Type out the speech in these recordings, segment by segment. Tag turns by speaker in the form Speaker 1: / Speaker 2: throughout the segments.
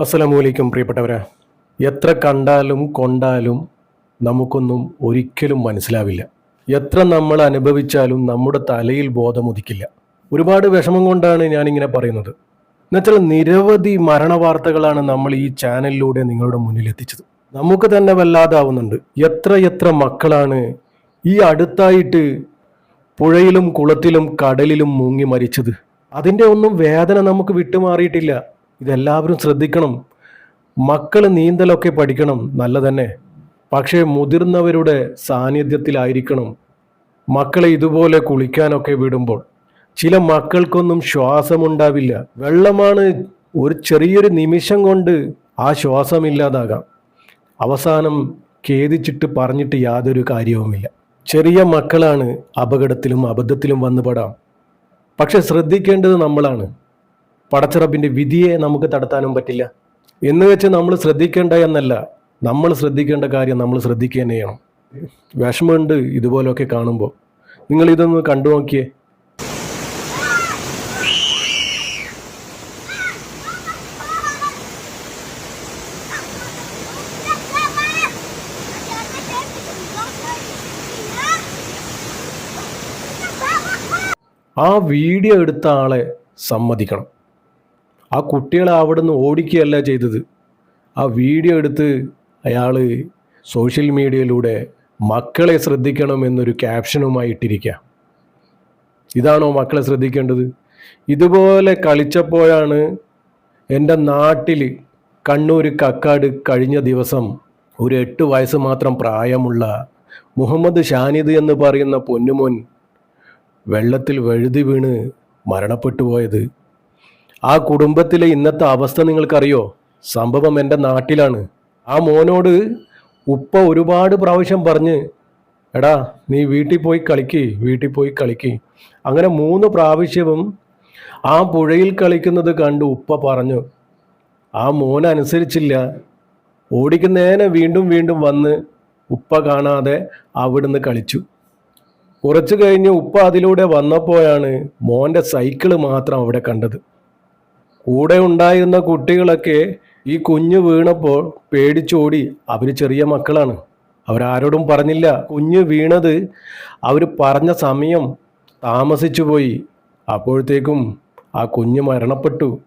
Speaker 1: അസ്സലാമലൈക്കും പ്രിയപ്പെട്ടവരെ. എത്ര കണ്ടാലും കൊണ്ടാലും നമുക്കൊന്നും ഒരിക്കലും മനസ്സിലാവില്ല. എത്ര നമ്മൾ അനുഭവിച്ചാലും നമ്മുടെ തലയിൽ ബോധമുദിക്കില്ല ഒരുപാട് വിഷമം കൊണ്ടാണ് ഞാനിങ്ങനെ പറയുന്നത്. എന്നുവെച്ചാൽ നിരവധി മരണവാർത്തകളാണ് നമ്മൾ ഈ ചാനലിലൂടെ നിങ്ങളുടെ മുന്നിൽ എത്തിച്ചത് നമുക്ക് തന്നെ വല്ലാതാവുന്നുണ്ട്. എത്ര എത്ര മക്കളാണ് ഈ അടുത്തായിട്ട് പുഴയിലും കുളത്തിലും കടലിലും മുങ്ങി മരിച്ചത്. അതിന്റെ ഒന്നും വേദന നമുക്ക് വിട്ടുമാറിയിട്ടില്ല. ഇതെല്ലാവരും ശ്രദ്ധിക്കണം. മക്കൾ നീന്തലൊക്കെ പഠിക്കണം നല്ല തന്നെ പക്ഷേ മുതിർന്നവരുടെ സാന്നിധ്യത്തിലായിരിക്കണം മക്കളെ ഇതുപോലെ കുളിക്കാനൊക്കെ വിടുമ്പോൾ. ചില മക്കൾക്കൊന്നും ശ്വാസമുണ്ടാവില്ല. വെള്ളമാണ് ഒരു ചെറിയൊരു നിമിഷം കൊണ്ട് ആ ശ്വാസമില്ലാതാകാം അവസാനം ഖേദിച്ചിട്ട് പറഞ്ഞിട്ട് യാതൊരു കാര്യവുമില്ല. ചെറിയ മക്കളാണ് അപകടത്തിലും അബദ്ധത്തിലും വന്നുപെടാം. പക്ഷെ ശ്രദ്ധിക്കേണ്ടത് നമ്മളാണ്. പടച്ചിറപ്പിന്റെ വിധിയെ നമുക്ക് തടത്താനും പറ്റില്ല. എന്ന് വെച്ച് നമ്മൾ ശ്രദ്ധിക്കേണ്ട എന്നല്ല നമ്മൾ ശ്രദ്ധിക്കേണ്ട കാര്യം നമ്മൾ ശ്രദ്ധിക്കുക തന്നെ ചെയ്യണം വിഷമമുണ്ട് ഇതുപോലൊക്കെ കാണുമ്പോൾ. നിങ്ങൾ ഇതൊന്ന് കണ്ടു നോക്കിയേ. ആ വീഡിയോ എടുത്ത ആളെ സമ്മതിക്കണം. ആ കുട്ടികളെ അവിടെ നിന്ന് ഓടിക്കുകയല്ല ചെയ്തത്. ആ വീഡിയോ എടുത്ത് അയാൾ സോഷ്യൽ മീഡിയയിലൂടെ മക്കളെ ശ്രദ്ധിക്കണം എന്നൊരു ക്യാപ്ഷനുമായി ഇട്ടിരിക്കുക ഇതാണോ മക്കളെ ശ്രദ്ധിക്കേണ്ടത്? ഇതുപോലെ കളിച്ചപ്പോഴാണ് എന്റെ നാട്ടിൽ കണ്ണൂർ കക്കാട് കഴിഞ്ഞ ദിവസം ഒരു എട്ട് വയസ്സ് മാത്രം പ്രായമുള്ള മുഹമ്മദ് ഷാനിദ് എന്ന് പറയുന്ന പൊന്നുമോൻ വെള്ളത്തിൽ വഴുതി വീണ് മരണപ്പെട്ടു പോയത് ആ കുടുംബത്തിലെ ഇന്നത്തെ അവസ്ഥ നിങ്ങൾക്കറിയോ? സംഭവം എന്റെ നാട്ടിലാണ്. ആ മോനോട് ഉപ്പ ഒരുപാട് പ്രാവശ്യം പറഞ്ഞ് എടാ നീ വീട്ടിൽ പോയി കളിക്ക് വീട്ടിൽ പോയി കളിക്ക്. അങ്ങനെ മൂന്ന് പ്രാവശ്യവും ആ പുഴയിൽ കളിക്കുന്നത് കണ്ട് ഉപ്പ പറഞ്ഞു. ആ മോൻ അനുസരിച്ചില്ല. ഓടിക്കുന്നേനെ വീണ്ടും വീണ്ടും വന്ന് ഉപ്പ കാണാതെ അവിടുന്ന് കളിച്ചു. കുറച്ചു കഴിഞ്ഞ് ഉപ്പ അതിലൂടെ വന്നപ്പോഴാണ് മോന്റെ സൈക്കിൾ മാത്രം അവിടെ കണ്ടത്. കൂടെ ഉണ്ടായിരുന്ന കുട്ടികളൊക്കെ ഈ കുഞ്ഞ് വീണപ്പോൾ പേടിച്ചോടി. അവർ ചെറിയ മക്കളാണ്. അവരാരോടും പറഞ്ഞില്ല. കുഞ്ഞ് വീണത് അവർ പറഞ്ഞ സമയം താമസിച്ചു പോയി. അപ്പോഴത്തേക്കും ആ കുഞ്ഞ് മരണപ്പെട്ടു.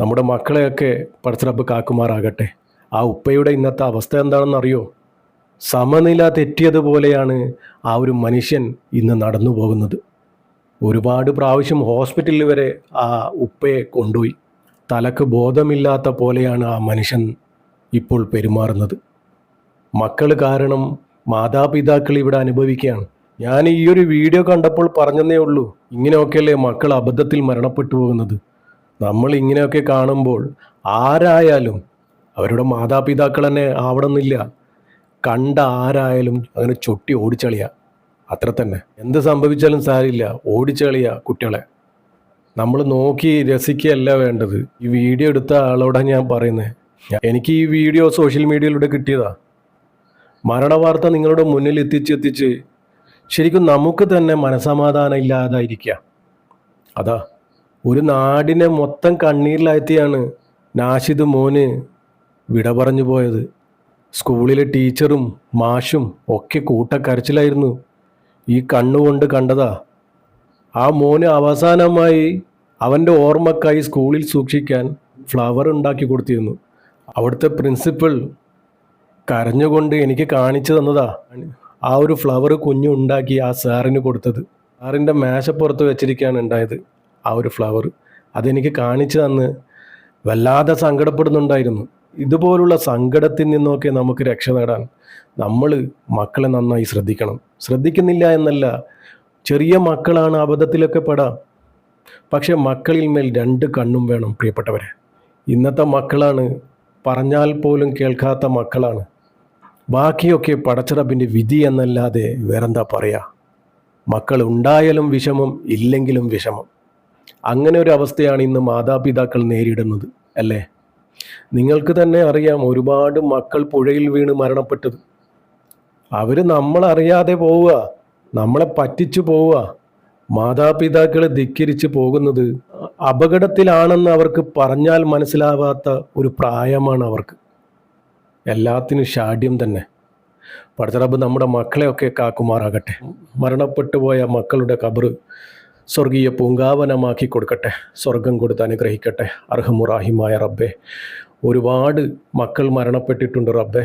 Speaker 1: നമ്മുടെ മക്കളെയൊക്കെ പടച്ചിറപ്പ് കാക്കുമാറാകട്ടെ. ആ ഉപ്പയുടെ ഇന്നത്തെ അവസ്ഥ എന്താണെന്നറിയോ? സമനില തെറ്റിയതുപോലെയാണ് ആ ഒരു മനുഷ്യൻ ഇന്ന് നടന്നു പോകുന്നത് ഒരുപാട് പ്രാവശ്യം ഹോസ്പിറ്റലിൽ വരെ ആ ഉപ്പയെ കൊണ്ടുപോയി. തലക്ക് ബോധമില്ലാത്ത പോലെയാണ് ആ മനുഷ്യൻ ഇപ്പോൾ പെരുമാറുന്നത്. മക്കൾ കാരണം മാതാപിതാക്കൾ ഇവിടെ അനുഭവിക്കുകയാണ്. ഞാൻ ഈ ഒരു വീഡിയോ കണ്ടപ്പോൾ പറഞ്ഞതേ ഉള്ളൂ ഇങ്ങനെയൊക്കെയല്ലേ മക്കൾ അബദ്ധത്തിൽ മരണപ്പെട്ടു പോകുന്നത്. നമ്മൾ ഇങ്ങനെയൊക്കെ കാണുമ്പോൾ ആരായാലും അവരുടെ മാതാപിതാക്കൾ തന്നെ ആവണമെന്നില്ല. കണ്ട ആരായാലും അങ്ങനെ ചൊട്ടി ഓടിച്ചളിയ. അത്ര തന്നെ. എന്ത് സംഭവിച്ചാലും സാരില്ല. ഓടിച്ചളിയ കുട്ടികളെ. നമ്മൾ നോക്കി രസിക്കുകയല്ല വേണ്ടത്. ഈ വീഡിയോ എടുത്ത ആളോടാണ് ഞാൻ പറയുന്നത് എനിക്ക് ഈ വീഡിയോ സോഷ്യൽ മീഡിയയിലൂടെ കിട്ടിയതാ. മരണവാർത്ത നിങ്ങളുടെ മുന്നിൽ എത്തിച്ച് എത്തിച്ച് ശരിക്കും നമുക്ക് തന്നെ മനസമാധാനം ഇല്ലാതായിരിക്കുക അതാ ഒരു നാടിനെ മൊത്തം കണ്ണീരിലാഴ്ത്തിയാണ് നാഷിദ് മോന് വിട പറഞ്ഞു പോയത്. സ്കൂളിലെ ടീച്ചറും മാഷും ഒക്കെ കൂട്ടക്കരച്ചിലായിരുന്നു. ഈ കണ്ണുകൊണ്ട് കണ്ടതാ. ആ മോന് അവസാനമായി അവന്റെ ഓർമ്മക്കായി സ്കൂളിൽ സൂക്ഷിക്കാൻ ഫ്ലവർ ഉണ്ടാക്കി കൊടുത്തിരുന്നു. അവിടുത്തെ പ്രിൻസിപ്പൽ കരഞ്ഞുകൊണ്ട് എനിക്ക് കാണിച്ചു തന്നതാ. ആ ഒരു ഫ്ലവർ കുഞ്ഞു ഉണ്ടാക്കി ആ സാറിന് കൊടുത്തത്. സാറിന്റെ മേശപ്പുറത്ത് വെച്ചിരിക്കുകയാണ് ഉണ്ടായത് ആ ഒരു ഫ്ലവർ അതെനിക്ക് കാണിച്ചു തന്ന് വല്ലാതെ സങ്കടപ്പെടുന്നുണ്ടായിരുന്നു. ഇതുപോലുള്ള സങ്കടത്തിൽ നിന്നൊക്കെ നമുക്ക് രക്ഷ നേടാൻ നമ്മൾ മക്കളെ നന്നായി ശ്രദ്ധിക്കണം. ശ്രദ്ധിക്കുന്നില്ല എന്നല്ല ചെറിയ മക്കളാണ് അബദ്ധത്തിലൊക്കെ പെടാം. പക്ഷെ മക്കളിൽ മേൽ രണ്ട് കണ്ണും വേണം പ്രിയപ്പെട്ടവരെ. ഇന്നത്തെ മക്കളാണ് പറഞ്ഞാൽ പോലും കേൾക്കാത്ത മക്കളാണ്. ബാക്കിയൊക്കെ പടച്ചിറപ്പിന്റെ വിധി എന്നല്ലാതെ വേറെന്താ പറയുക മക്കൾ ഉണ്ടായാലും വിഷമം ഇല്ലെങ്കിലും വിഷമം. അങ്ങനെ ഒരു അവസ്ഥയാണ് ഇന്ന് മാതാപിതാക്കൾ നേരിടുന്നത് അല്ലേ? നിങ്ങൾക്ക് തന്നെ അറിയാം ഒരുപാട് മക്കൾ പുഴയിൽ വീണ് മരണപ്പെട്ടത്. അവർ നമ്മളറിയാതെ പോവുക നമ്മളെ പറ്റിച്ചു പോവുക. മാതാപിതാക്കളെ ധിക്കരിച്ച് പോകുന്നത് അപകടത്തിലാണെന്ന് അവർക്ക് പറഞ്ഞാൽ മനസ്സിലാവാത്ത ഒരു പ്രായമാണ് അവർക്ക്. എല്ലാത്തിനും ഷാഠ്യം തന്നെ. പടത്തറബ് നമ്മുടെ മക്കളെയൊക്കെ കാക്കുമാറാകട്ടെ. മരണപ്പെട്ടു പോയ മക്കളുടെ കബറ് സ്വർഗീയ പൂങ്കാവനമാക്കി കൊടുക്കട്ടെ സ്വർഗം കൊടുത്ത് അനുഗ്രഹിക്കട്ടെ. അർഹമുറാഹിമായ റബ്ബെ ഒരുപാട് മക്കൾ മരണപ്പെട്ടിട്ടുണ്ട് റബ്ബെ.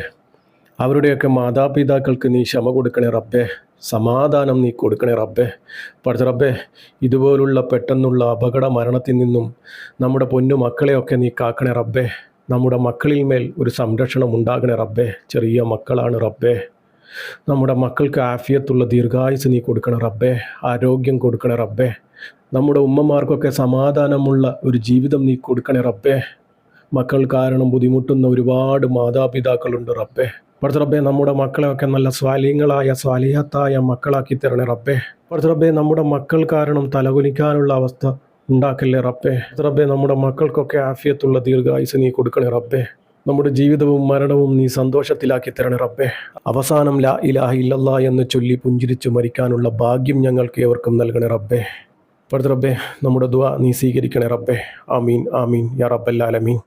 Speaker 1: അവരുടെയൊക്കെ മാതാപിതാക്കൾക്ക് നീ ക്ഷമ കൊടുക്കണേ റബ്ബെ. സമാധാനം നീ കൊടുക്കണേ റബ്ബെ. പഠിച്ച റബ്ബെ ഇതുപോലുള്ള പെട്ടെന്നുള്ള അപകട മരണത്തിൽ നിന്നും നമ്മുടെ പൊന്നു മക്കളെയൊക്കെ നീ കാക്കണേ റബ്ബെ. നമ്മുടെ മക്കളിൽ മേൽ ഒരു സംരക്ഷണം ഉണ്ടാകണേ റബ്ബെ. ചെറിയ മക്കളാണ് റബ്ബെ. നമ്മുടെ മക്കൾക്ക് ആഫിയത്തുള്ള ദീർഘായുസ് നീ കൊടുക്കണേ റബ്ബേ. ആരോഗ്യം കൊടുക്കണേ റബ്ബേ. നമ്മുടെ ഉമ്മമാർക്കൊക്കെ സമാധാനമുള്ള ഒരു ജീവിതം നീ കൊടുക്കണേ റബ്ബേ. മക്കൾ കാരണം ബുദ്ധിമുട്ടുന്ന ഒരുപാട് മാതാപിതാക്കളുണ്ട് റബ്ബേ. പഠിച്ച റബ്ബെ നമ്മുടെ മക്കളെയൊക്കെ നല്ല സ്വാലീങ്ങളായ സ്വാലിഹത്തായ മക്കളാക്കി തരണേ റബ്ബേ. പഠിച്ച റബ്ബെ നമ്മുടെ മക്കൾ കാരണം തലകുലിക്കാനുള്ള അവസ്ഥ ഉണ്ടാക്കല്ലേ റബ്ബേ. റബ്ബെ നമ്മുടെ മക്കൾക്കൊക്കെ ആഫിയത്തുള്ള ദീർഘായുസ് നീ കൊടുക്കണേ റബ്ബെ. നമ്മുടെ ജീവിതവും മരണവും നീ സന്തോഷത്തിലാക്കി തരണേ റബ്ബേ. അവസാനം ലാ ഇലാഹ ഇല്ലല്ല എന്ന് ചൊല്ലി പുഞ്ചിരിച്ചു മരിക്കാനുള്ള ഭാഗ്യം ഞങ്ങൾക്ക് ഏവർക്കും നൽകണേ റബ്ബേ. പഠിച്ച റബ്ബെ നമ്മുടെ ദുആ നീ സ്വീകരിക്കണേ റബ്ബേ. ആമീൻ ആമീൻ യാ റബ്ബല്ലാലമീൻ